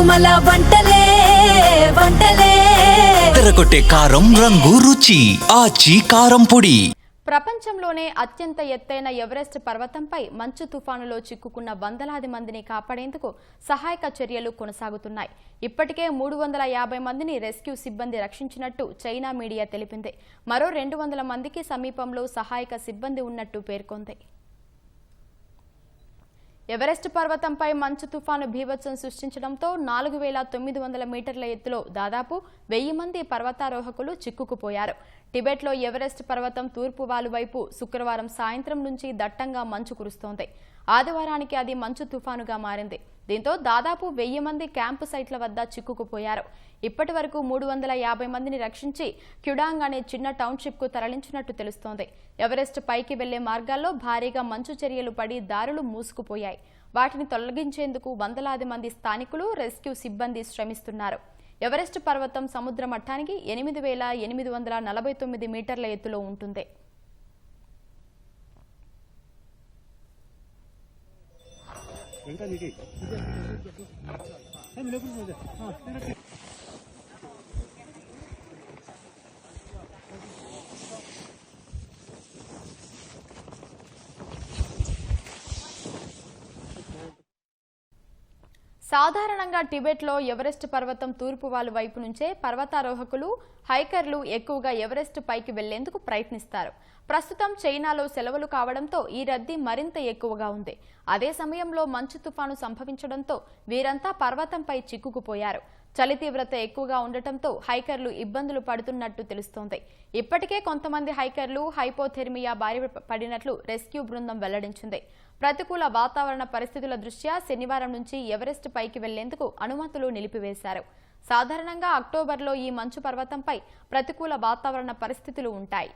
దిగుమల వంటలే వంటలే. తెరకొట్టే కారం రంగు రుచి ఆచి కారం పొడి. ప్రపంచంలోనే అత్యంత ఎత్తైన ఎవరెస్ట్ పర్వతంపై మంచు తుఫానులో చిక్కుకున్న వందలాది మందిని కాపాడేందుకు సహాయక చర్యలు కొనసాగుతున్నాయి. ఇప్పటికే మూడు వందల యాభై మందిని రెస్క్యూ సిబ్బంది రక్షించినట్టు చైనా మీడియా తెలిపింది. మరో రెండు వందల మందికి సమీపంలో సహాయక సిబ్బంది ఉన్నట్టు పేర్కొంది. ఎవరెస్ట్ పర్వతంపై మంచు తుఫాను భీభత్సం సృష్టించడంతో నాలుగు వేల తొమ్మిది వందల మీటర్ల ఎత్తులో దాదాపు వెయ్యి మంది పర్వతారోహకులు చిక్కుకుపోయారు. టిబెట్లో ఎవరెస్ట్ పర్వతం తూర్పు వాలు వైపు శుక్రవారం సాయంత్రం నుంచి దట్టంగా మంచు కురుస్తోంది. ఆదివారానికి అది మంచు తుఫానుగా మారింది. దీంతో దాదాపు వెయ్యి మంది క్యాంపు సైట్ల వద్ద చిక్కుకుపోయారు. ఇప్పటి వరకు మూడు వందల యాభై మందిని రక్షించి క్యుడాంగ్ అనే చిన్న టౌన్షిప్కు తరలించినట్టు తెలుస్తోంది. ఎవరెస్ట్ పైకి వెళ్ళే మార్గాల్లో భారీగా మంచు చర్యలు పడి దారులు మూసుకుపోయాయి. వాటిని తొలగించేందుకు వందలాది మంది స్థానికులు రెస్క్యూ సిబ్బంది శ్రమిస్తున్నారు. ఎవరెస్ట్ పర్వతం సముద్ర మట్టానికి ఎనిమిది వేల ఎనిమిది వందల నలభై తొమ్మిది మీటర్ల ఎత్తులో ఉంటుంది. 여기다 얘기해. 네. 한 1분 정도 돼. 어, 생각해. సాధారణంగా టిబెట్లో ఎవరెస్ట్ పర్వతం తూర్పు వాలు వైపు నుంచే పర్వతారోహకులు హైకర్లు ఎక్కువగా ఎవరెస్ట్ పైకి వెళ్ళేందుకు ప్రయత్నిస్తారు. ప్రస్తుతం చైనాలో సెలవులు కావడంతో ఈ రద్దీ మరింత ఎక్కువగా ఉంది. అదే సమయంలో మంచు తుఫాను సంభవించడంతో వీరంతా పర్వతంపై చిక్కుకుపోయారు. చలి తీవ్రత ఎక్కువగా ఉండటంతో హైకర్లు ఇబ్బందులు పడుతున్నట్టు తెలుస్తోంది. ఇప్పటికే కొంతమంది హైకర్లు హైపోథెర్మియా బారి పడినట్లు రెస్క్యూ బృందం వెల్లడించింది. ప్రతికూల వాతావరణ పరిస్థితుల దృష్ట్యా శనివారం నుంచి ఎవరెస్ట్ పైకి వెళ్ళేందుకు అనుమతులు నిలిపివేశారు. సాధారణంగా అక్టోబర్లో ఈ మంచు పర్వతంపై ప్రతికూల వాతావరణ పరిస్థితులు ఉంటాయి.